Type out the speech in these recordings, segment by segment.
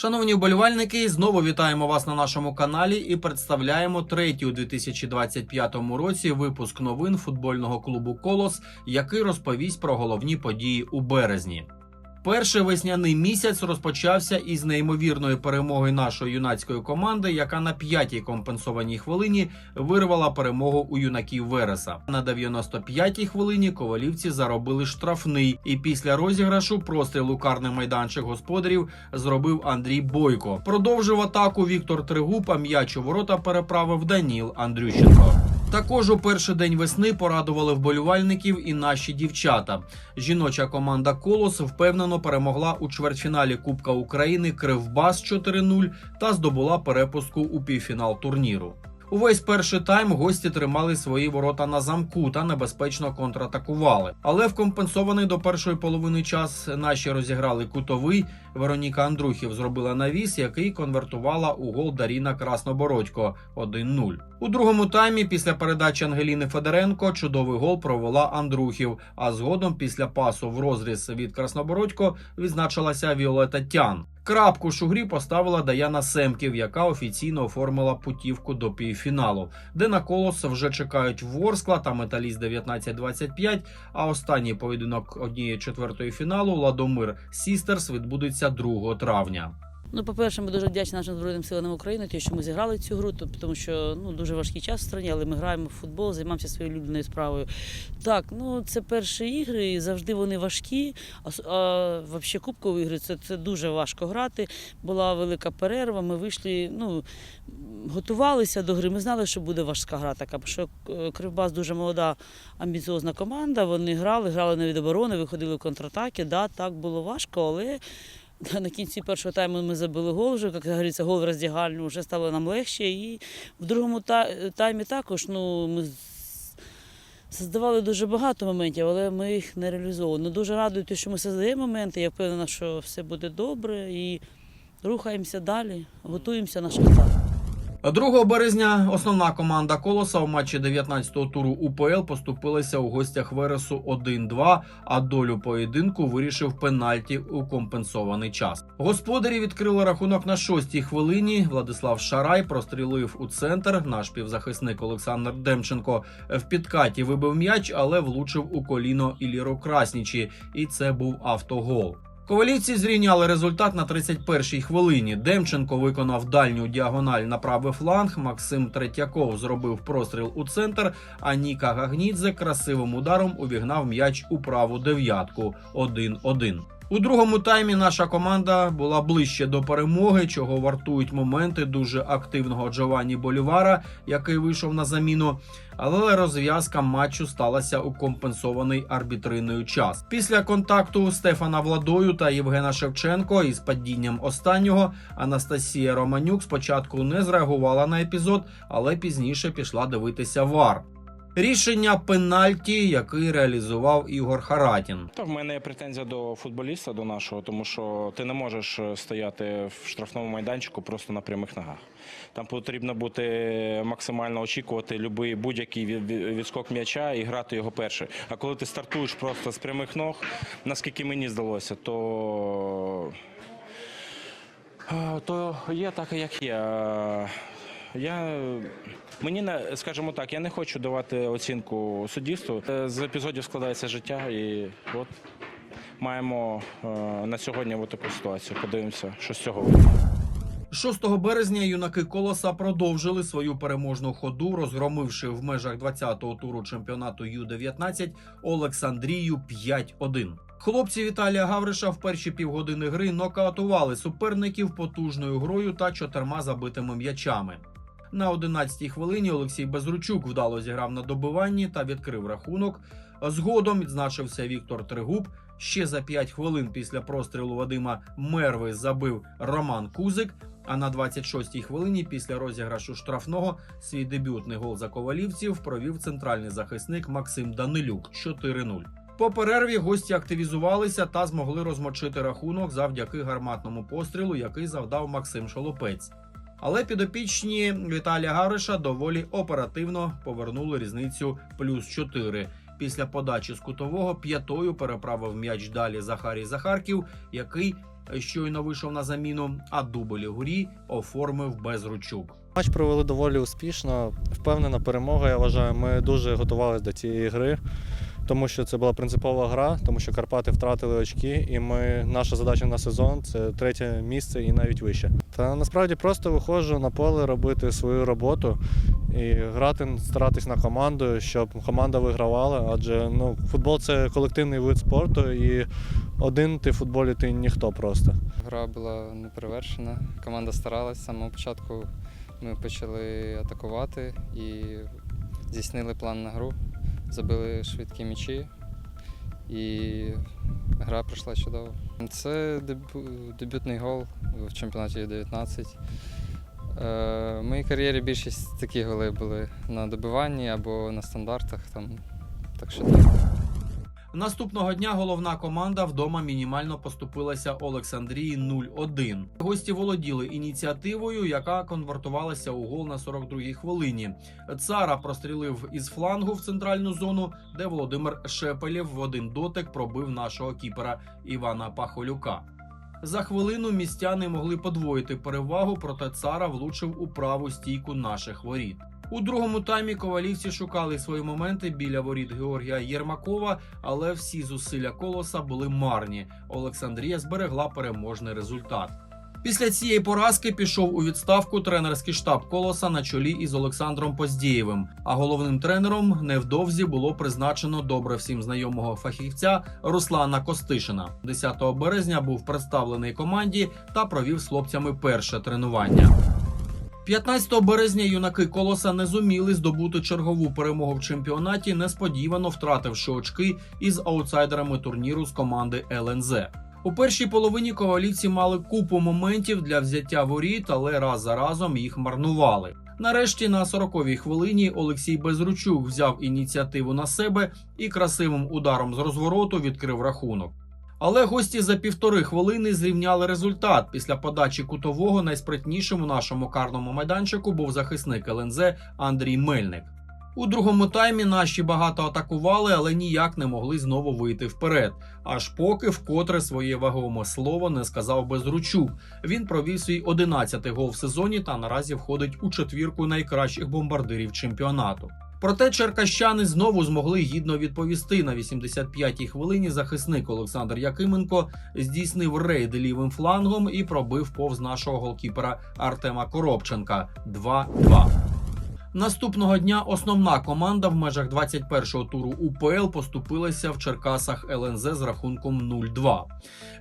Шановні вболівальники, знову вітаємо вас на нашому каналі і представляємо третій у 2025 році випуск новин футбольного клубу Колос, який розповість про головні події у березні. Перший весняний місяць розпочався із неймовірної перемоги нашої юнацької команди, яка на п'ятій компенсованій хвилині вирвала перемогу у юнаків Вереса. На 95-й хвилині ковалівці заробили штрафний, і після розіграшу простріл у карний майданчик господарів зробив Андрій Бойко. Продовжив атаку Віктор Тригуб, а м'яч у ворота переправив Даніл Андрющенко. Також у перший день весни порадували вболівальників і наші дівчата. Жіноча команда Колос впевнено перемогла у чвертьфіналі Кубка України Кривбас 4-0 та здобула перепуску у півфінал турніру. Увесь перший тайм гості тримали свої ворота на замку та небезпечно контратакували. Але в компенсований до першої половини час наші розіграли кутовий. Вероніка Андрухів зробила навіс, який конвертувала у гол Даріна Краснобородько 1-0. У другому таймі після передачі Ангеліни Федоренко чудовий гол провела Андрухів. А згодом після пасу в розріз від Краснобородько відзначилася Віолета Тян. Крапку шугрі грі поставила Даяна Семків, яка офіційно оформила путівку до півфіналу, де на колос вже чекають Ворскла та Металіст 19-25, А останній поєдинок однієї четвертої фіналу Ладомир Сістерс відбудеться 2 травня. Ну, по-перше, ми дуже вдячні нашим Збройним силам України, ті, що ми зіграли цю гру, тому що ну, дуже важкий час в країні, але ми граємо в футбол, займаємося своєю улюбленою справою. Так, ну це перші ігри, і завжди вони важкі. А, а взагалі кубкові ігри це, це дуже важко грати. Була велика перерва, ми вийшли, ну, готувалися до гри. Ми знали, що буде важка гра така, що е, Кривбас дуже молода, амбіціозна команда. Вони грали, грали на від оборони, виходили в контратаки. Да, так було важко, але на кінці першого тайму ми забили гол, вже, як говориться, гол в роздягальню, вже стало нам легше. І в другому таймі також ну, ми создавали дуже багато моментів, але ми їх не реалізовували. Ну, дуже радую, те, що ми создаємо моменти. Я впевнена, що все буде добре і рухаємося далі, готуємося на шахтар. 2 березня основна команда Колоса у матчі 19-го туру УПЛ поступилася у гостях Вересу 1-2, а долю поєдинку вирішив пенальті у компенсований час. Господарі відкрили рахунок на шостій хвилині. Владислав Шарай прострілив у центр. Наш півзахисник Олександр Демченко в підкаті вибив м'яч, але влучив у коліно Іліру Краснічі, і це був автогол. Ковалівці зрівняли результат на 31-й хвилині. Демченко виконав дальню діагональ на правий фланг. Максим Третьяков зробив простріл у центр. А Ніка Гагнідзе красивим ударом увігнав м'яч у праву дев'ятку 1-1. У другому таймі наша команда була ближче до перемоги, чого вартують моменти дуже активного Джованні Болівара, який вийшов на заміну. Але розв'язка матчу сталася у компенсований арбітриною час. Після контакту Стефана Владою та Євгена Шевченко із падінням останнього Анастасія Романюк спочатку не зреагувала на епізод, але пізніше пішла дивитися вар. Рішення пенальті, який реалізував Ігор Харатін. Та в мене є претензія до футболіста, до нашого, тому що ти не можеш стояти в штрафному майданчику просто на прямих ногах. Там потрібно бути максимально очікувати будь-який від- від- відскок м'яча і грати його перший. А коли ти стартуєш просто з прямих ног, наскільки мені здалося, то, то є так, як є. Я мені не скажімо так, я не хочу давати оцінку суддівству. Е, З епізодів складається життя, і от маємо е, на сьогодні таку ситуацію. Подивимося, що з цього вийде. 6 березня юнаки Колоса продовжили свою переможну ходу, розгромивши в межах 20-го туру чемпіонату Ю-19 Олександрію 5-1. Хлопці Віталія Гавриша в перші півгодини гри нокаутували суперників потужною грою та чотирма забитими м'ячами. На 11-й хвилині Олексій Безручук вдало зіграв на добиванні та відкрив рахунок. Згодом відзначився Віктор Тригуб. Ще за 5 хвилин після прострілу Вадима Мерви забив Роман Кузик. А на 26-й хвилині після розіграшу штрафного свій дебютний гол за ковалівців провів центральний захисник Максим Данилюк 4-0. По перерві гості активізувалися та змогли розмочити рахунок завдяки гарматному пострілу, який завдав Максим Шолопець. Але підопічні Віталія Гавриша доволі оперативно повернули різницю плюс 4. Після подачі з кутового п'ятою переправив м'яч далі Захарій Захарків, який щойно вийшов на заміну, а дублі гурі оформив Безручук. Матч провели доволі успішно. Впевнена перемога, я вважаю. Ми дуже готувалися до цієї гри, тому що це була принципова гра, тому що Карпати втратили очки, і ми, наша задача на сезон це третє місце і навіть вище. Та насправді просто виходжу на поле робити свою роботу і грати, старатись на команду, щоб команда вигравала. Адже ну, футбол це колективний вид спорту, і один ти в футболі ти ніхто просто. Гра була неперевершена. Команда старалась. З самого початку ми почали атакувати і здійснили план на гру, забили швидкі м'ячі і гра пройшла чудово. Це дебютний гол в чемпіонаті 19. Е, В моїй кар'єрі більшість такі голи були на добиванні або на стандартах. Там. Так що так. Наступного дня головна команда вдома мінімально поступилася Олександрії 0-1. Гості володіли ініціативою, яка конвертувалася у гол на 42-й хвилині. Цара прострілив із флангу в центральну зону, де Володимир Шепелєв в один дотик пробив нашого кіпера Івана Пахолюка. За хвилину містяни могли подвоїти перевагу, проте цара влучив у праву стійку наших воріт. У другому таймі ковалівці шукали свої моменти біля воріт Георгія Єрмакова, але всі зусилля колоса були марні. Олександрія зберегла переможний результат. Після цієї поразки пішов у відставку тренерський штаб колоса на чолі із Олександром Поздєєвим. А головним тренером невдовзі було призначено добре всім знайомого фахівця Руслана Костишина. 10 березня був представлений команді та провів з хлопцями перше тренування. 15 березня юнаки колоса не зуміли здобути чергову перемогу в чемпіонаті, несподівано втративши очки із аутсайдерами турніру з команди ЛНЗ. У першій половині ковалівці мали купу моментів для взяття воріт, але раз за разом їх марнували. Нарешті на 40-й хвилині Олексій Безручук взяв ініціативу на себе і красивим ударом з розвороту відкрив рахунок. Але гості за півтори хвилини зрівняли результат. Після подачі кутового найспритнішим у нашому карному майданчику був захисник ЛНЗ Андрій Мельник. У другому таймі наші багато атакували, але ніяк не могли знову вийти вперед. Аж поки вкотре своє вагоме слово не сказав Безручук. Він провів свій 11-й гол в сезоні та наразі входить у четвірку найкращих бомбардирів чемпіонату. Проте черкащани знову змогли гідно відповісти. На 85-й хвилині захисник Олександр Якименко здійснив рейд лівим флангом і пробив повз нашого голкіпера Артема Коробченка 2-2. Наступного дня основна команда в межах 21-го туру УПЛ поступилася в Черкасах ЛНЗ з рахунком 0-2.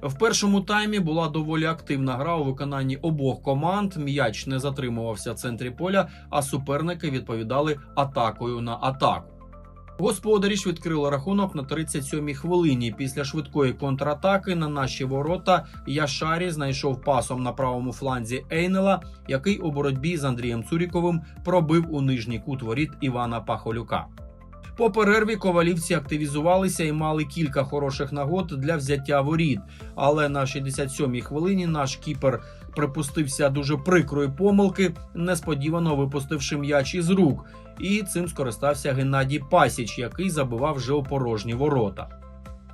В першому таймі була доволі активна гра у виконанні обох команд. М'яч не затримувався в центрі поля, а суперники відповідали атакою на атаку. Господарі ж відкрили рахунок на 37-й хвилині. Після швидкої контратаки на наші ворота Яшарі знайшов пасом на правому фланзі Ейнела, який у боротьбі з Андрієм Цуріковим пробив у нижній кут воріт Івана Пахолюка. По перерві ковалівці активізувалися і мали кілька хороших нагод для взяття воріт. Але на 67-й хвилині наш кіпер припустився дуже прикрої помилки, несподівано випустивши м'яч із рук. І цим скористався Геннадій Пасіч, який забивав вже у порожні ворота.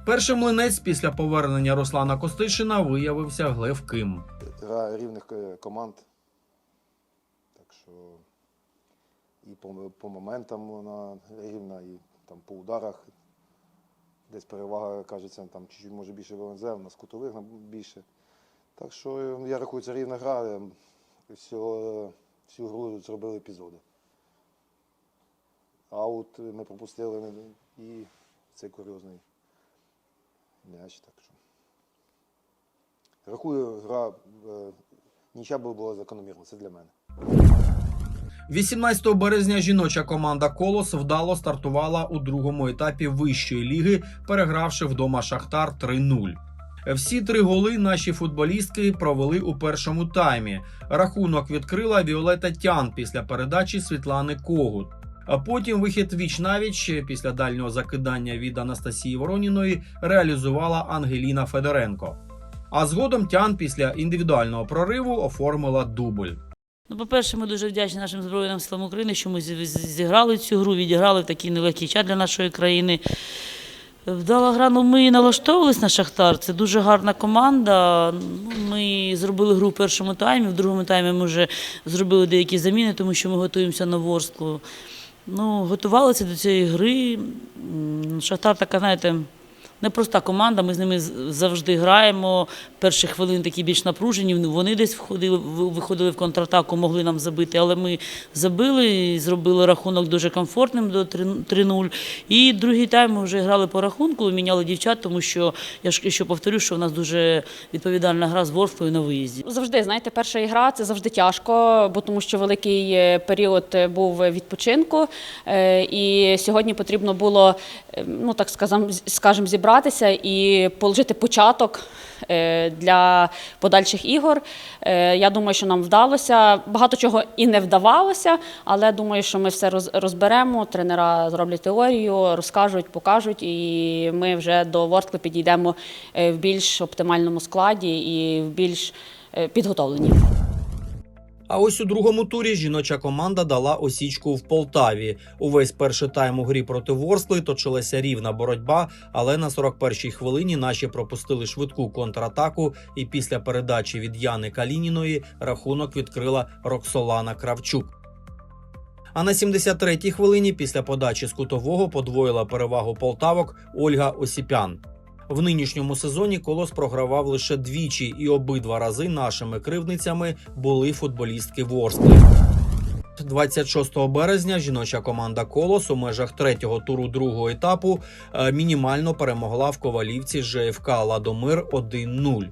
Перший млинець після повернення Руслана Костишина виявився глевким. гра рівних е, команд. Так що і по, по моментам вона рівна, і там по ударах. Десь перевага, кажеться, там чуть-чуть може більше в ЛНЗ, у нас кутових більше. Так що е, я рахую, це рівна гра. Всього, всю гру зробили епізоди. Аут ми пропустили і цей курйозний м'яч. Так що. Рахую, гра е, нічия би була закономірна, це для мене. 18 березня жіноча команда Колос вдало стартувала у другому етапі вищої ліги, перегравши вдома Шахтар 3-0. Всі три голи наші футболістки провели у першому таймі. Рахунок відкрила Віолета Тян після передачі Світлани Когут. А потім вихід віч навіч після дальнього закидання від Анастасії Вороніної реалізувала Ангеліна Федоренко. А згодом Тян після індивідуального прориву оформила дубль. Ну, по-перше, ми дуже вдячні нашим Збройним силам України, що ми зі- зі- зіграли цю гру, відіграли в такий нелегкий час для нашої країни. Вдала гра, ну ми налаштовувались на Шахтар. Це дуже гарна команда. Ну, Ми зробили гру в першому таймі, в другому таймі ми вже зробили деякі заміни, тому що ми готуємося на Ворсклу. Ну, готувалися до цієї гри. Шахтар така, знаєте, непроста команда. Ми з ними завжди граємо. Перші хвилини такі більш напружені. Вони десь входили, виходили в контратаку, могли нам забити, але ми забили, і зробили рахунок дуже комфортним до 3 3-0. І другий тайм ми вже грали по рахунку, міняли дівчат, тому що я ж ще повторю, що в нас дуже відповідальна гра з Ворсклою на виїзді. Завжди, знаєте, перша ігра це завжди тяжко, бо тому що великий е, період е, був відпочинку. е, І сьогодні потрібно було, ну так сказам, з- скажем, зібратися і положити початок е, для подальших ігор. Е, Я думаю, що нам вдалося. Багато чого і не вдавалося, але думаю, що ми все розберемо. Тренера зроблять теорію, розкажуть, покажуть, і ми вже до Ворскли підійдемо е, в більш оптимальному складі і в більш підготовлені. А ось у другому турі жіноча команда дала осічку в Полтаві. Увесь перший тайм у грі проти Ворскли точилася рівна боротьба, але на 41-й хвилині наші пропустили швидку контратаку, і після передачі від Яни Калініної рахунок відкрила Роксолана Кравчук. А на 73-й хвилині після подачі з кутового подвоїла перевагу полтавок Ольга Осіпян. В нинішньому сезоні колос програвав лише двічі, і обидва рази нашими кривницями були футболістки Ворскли. 26 березня жіноча команда Колос у межах третього туру другого етапу е, мінімально перемогла в Ковалівці ЖФК Ладомир 1-0.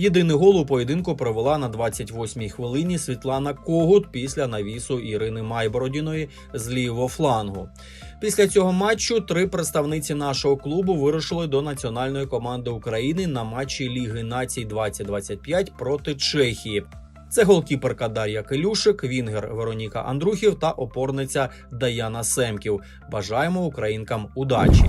Єдиний гол у поєдинку провела на 28-й хвилині Світлана Когут після навісу Ірини Майбородіної з лівого флангу. Після цього матчу три представниці нашого клубу вирушили до національної команди України на матчі Ліги націй 2025 проти Чехії. Це голкіперка Дар'я Келюшик, Вінгер Вероніка Андрухів та опорниця Даяна Семків. Бажаємо українкам удачі.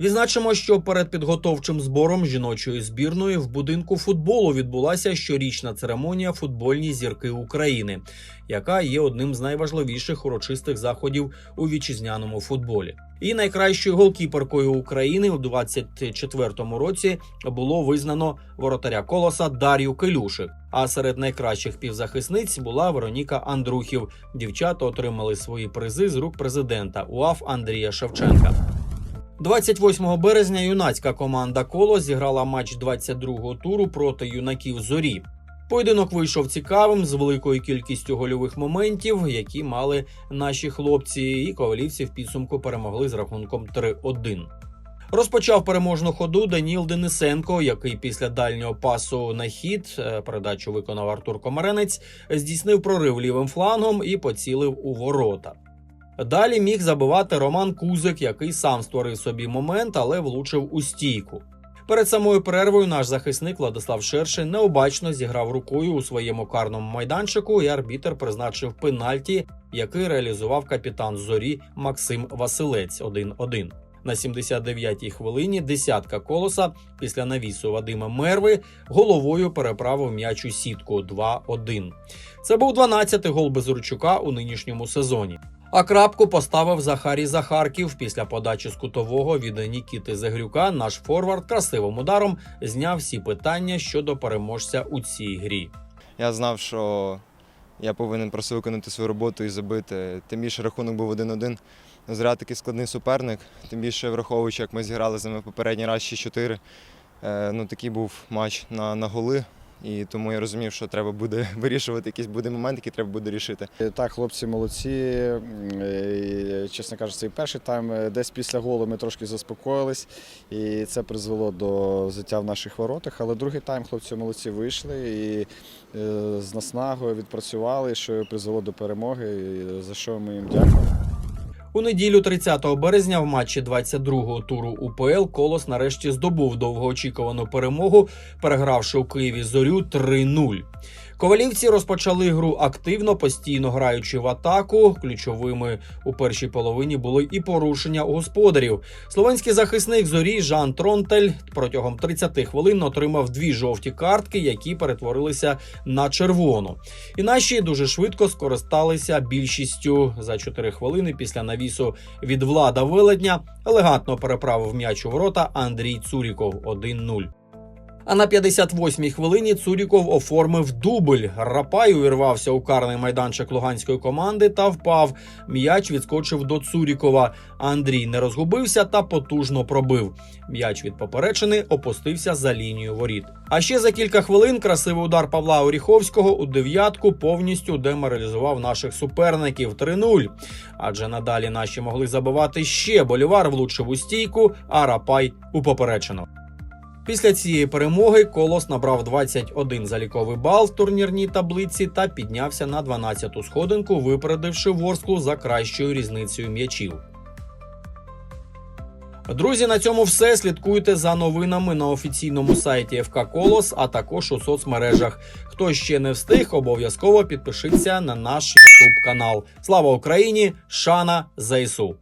Відзначимо, що перед підготовчим збором жіночої збірної в будинку футболу відбулася щорічна церемонія футбольні зірки України, яка є одним з найважливіших урочистих заходів у вітчизняному футболі. І найкращою голкіперкою України у 24-му році було визнано воротаря колоса Дар'ю Келюшик. А серед найкращих півзахисниць була Вероніка Андрухів. Дівчата отримали свої призи з рук президента УАФ Андрія Шевченка. 28 березня юнацька команда Коло зіграла матч 22-го туру проти юнаків Зорі. Поєдинок вийшов цікавим з великою кількістю гольових моментів, які мали наші хлопці, і ковалівці в підсумку перемогли з рахунком 3-1. Розпочав переможну ходу Даніл Денисенко, який після дальнього пасу на хід е, передачу виконав Артур Комаренець, здійснив прорив лівим флангом і поцілив у ворота. Далі міг забивати Роман Кузик, який сам створив собі момент, але влучив у стійку. Перед самою перервою наш захисник Владислав Шершин необачно зіграв рукою у своєму карному майданчику, і арбітер призначив пенальті, який реалізував капітан зорі Максим Василець 1-1. На 79-й хвилині десятка колоса після навісу Вадима Мерви головою переправив м'яч у сітку 2-1. Це був 12-й гол Безручука у нинішньому сезоні. А крапку поставив Захарій Захарків після подачі з від Нікіти Загрюка. Наш форвард красивим ударом зняв всі питання щодо переможця у цій грі. Я знав, що я повинен просто виконати свою роботу і забити. Тим більше рахунок був 1-1. Зря такий складний суперник, тим більше враховуючи, як ми зіграли з ними попередній раз 6-4. Е, Ну, такий був матч на, на голи. І тому я розумів, що треба буде вирішувати якийсь буде момент, який треба буде рішити. Е, Так, хлопці молодці. М, е, Чесно кажучи, цей перший тайм е, десь після голу ми трошки заспокоїлись, і це призвело до взяття в наших воротах. Але другий тайм хлопці молодці вийшли і е, з наснагою відпрацювали, що призвело до перемоги, за що ми їм дякуємо. У неділю 30 березня в матчі 22-го туру УПЛ Колос нарешті здобув довгоочікувану перемогу, перегравши у Києві зорю 3-0. Ковалівці розпочали гру активно, постійно граючи в атаку. Ключовими у першій половині були і порушення господарів. Словенський захисник зорі Жан Тронтель протягом 30 хвилин отримав дві жовті картки, які перетворилися на червону. І наші дуже швидко скористалися більшістю за 4 хвилини після навісу від влада Веледня. Елегантно переправив м'яч у ворота Андрій Цуріков 1-0. А на 58-й хвилині Цуріков оформив дубль. Рапай увірвався у карний майданчик луганської команди та впав. М'яч відскочив до Цурікова. Андрій не розгубився та потужно пробив. М'яч від поперечини опустився за лінію воріт. А ще за кілька хвилин красивий удар Павла Оріховського у дев'ятку повністю деморалізував наших суперників 3-0. Адже надалі наші могли забивати ще. Болівар влучив у стійку, а Рапай у поперечину. Після цієї перемоги Колос набрав 21 заліковий бал в турнірній таблиці та піднявся на 12-ту сходинку, випередивши Ворсклу за кращою різницею м'ячів. Друзі, на цьому все. Слідкуйте за новинами на офіційному сайті ФК Колос, а також у соцмережах. Хто ще не встиг, обов'язково підпишіться на наш YouTube канал. Слава Україні! Шана ЗСУ!